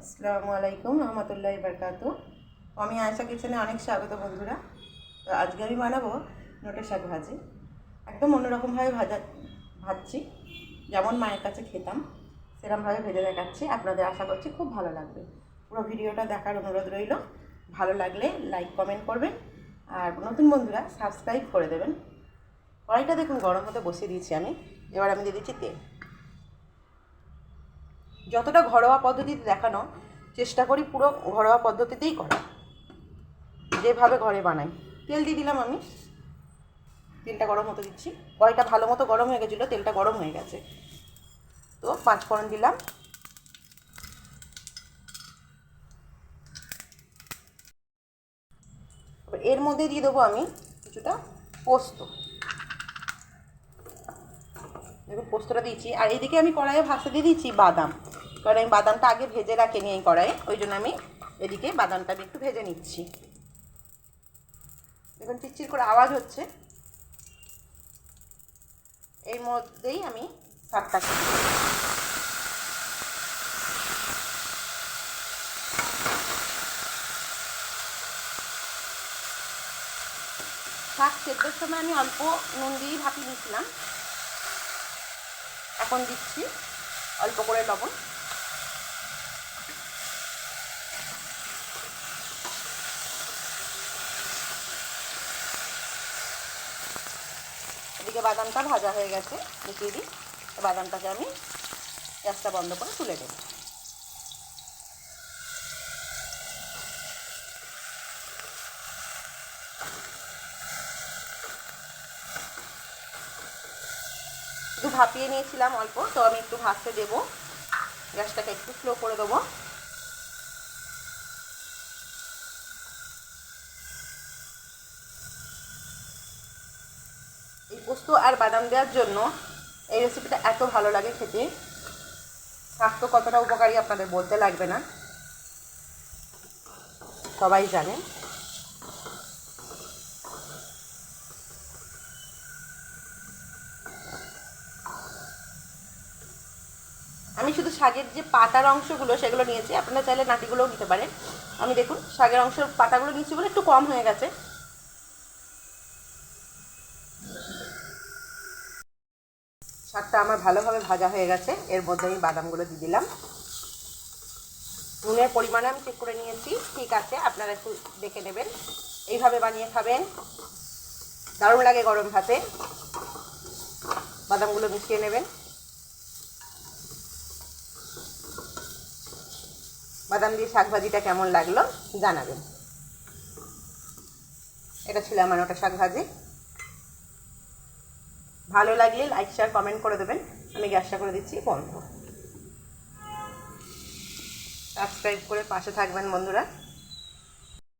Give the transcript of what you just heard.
আসসালামু আলাইকুম রহমতুল্লাহ বরকাত। আমি আয়সা কিচেনে অনেক স্বাগত বন্ধুরা। তো আজকে আমি বানাবো নোটে শাক ভাজি। একদম অন্যরকমভাবে ভাজা, ভাজছি। যেমন মায়ের কাছে খেতাম সেরমভাবে ভেজে দেখাচ্ছি। আপনাদের আশা করছি খুব ভালো লাগবে। পুরো ভিডিওটা দেখার অনুরোধ রইল। ভালো লাগলে লাইক, কমেন্ট করবেন। আর নতুন বন্ধুরা, সাবস্ক্রাইব করে দেবেন। কড়াইটা দেখুন, গরম হতে বসিয়ে দিয়েছি আমি। এবার আমি দিয়ে দিচ্ছি তেল। যতটা ঘরোয়া পদ্ধতিতে দেখানো, চেষ্টা করি পুরো ঘরোয়া পদ্ধতিতেই করা। যেভাবে ঘরে বানাই। তেল দিয়ে দিলাম আমি। তেলটা গরম হতে দিচ্ছি। কড়াইটা ভালো মতো গরম হয়ে গেছিল, তেলটা গরম হয়ে গেছে। তো পাঁচ ফোড়ন দিলাম এর মধ্যে দিয়ে দেবো আমি কিছুটা পোস্ত। দেখুন, পোস্তটা দিয়েছি। আর এইদিকে আমি কড়াইয়ে ভাসতে দিয়ে দিচ্ছি বাদাম। কারণ আমি বাদামটা আগে ভেজে রাখিনি এই কড়াইয়ে, ওই জন্য আমি এদিকে বাদামটা আমি একটু ভেজে নিচ্ছি। দেখুন, চিরচির করে আওয়াজ হচ্ছে। এর মধ্যেই আমি শাকটাকে দিয়ে শাক সেদ্ধর সময় আমি অল্প নুন দিয়েই ভাপিয়ে নিয়েছিলাম। এখন দিচ্ছি অল্প করে লবণ। এদিকে বাদামটা ভাজা হয়ে গেছে, দেখিয়ে দিই। বাদামটাকে আমি গ্যাসটা বন্ধ করে তুলে দেবো একটু ভাপিয়ে নিয়েছিলাম অল্প, তো আমি একটু ভাজতে দেবো। গ্যাসটাকে একটু স্লো করে দেবো। পোস্ত আর বাদাম দেওয়ার জন্য এই রেসিপিটা এত ভালো লাগে খেতে। স্বাস্থ্য কতটা উপকারী আপনাদের বলতে লাগবে না। সবাই জানে। আমি শুধু শাকের যে পাতার অংশগুলো সেগুলো নিয়েছি, আপনারা চাইলে নাটিগুলোও নিতে পারেন। আমি দেখুন, শাকের অংশের পাতাগুলো নিয়েছি বলে একটু কম হয়ে গেছে। শাকটা আমার ভালোভাবে ভাজা হয়ে গেছে। এর মধ্যে আমি বাদামগুলো দিয়ে দিলাম। নুনের পরিমাণে আমি চেক করে নিয়েছি। ঠিক আছে, আপনারা একটু দেখে নেবেন। এইভাবে বানিয়ে খাবেন। দারুণ লাগে গরম ভাতে। বাদামগুলো মিশিয়ে নেবেন। বাদাম দিয়ে শাক ভাজিটা কেমন লাগল জানাবেন। এটা ছিল আমার ওটা শাক ভাজি। ভালো লাগলে লাইক শেয়ার কমেন্ট করে দেবেন। আমি গ্যাসটা করে দিচ্ছি, বন্ধ। সাবস্ক্রাইব করে পাশে থাকবেন, বন্ধুরা।